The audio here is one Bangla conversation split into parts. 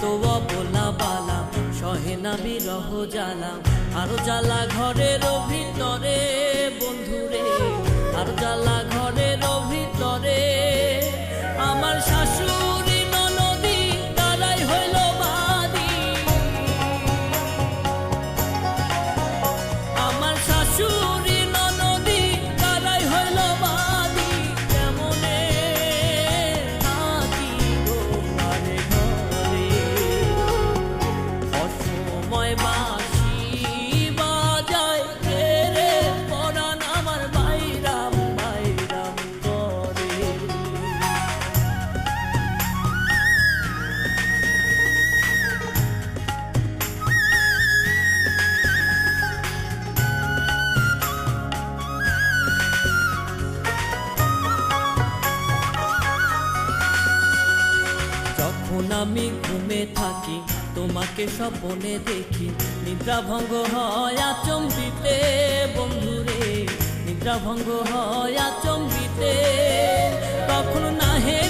এ তো অবলা বালা সহে না বিরহ জ্বালা আরও জ্বালা ঘরের আমি ঘুমে থাকি, তোমাকে স্বপনে দেখি। নিদ্রা ভঙ্গ হয় আচম্বিতে, বন্ধুরে। নিদ্রা ভঙ্গ হয় আচম্বিতে। তখন না হেরিয়া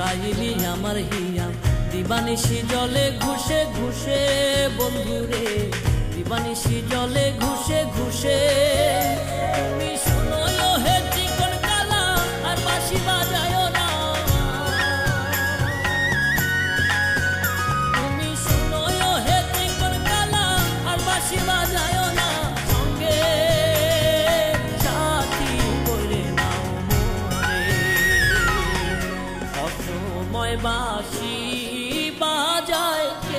পরাণ আমার হিয়াম দিবানিসি জলে ঘুষে ঘুষে বন্ধুরে। দিবানিসি জলে ঘুষে ঘুষে। বাসি বাজায়।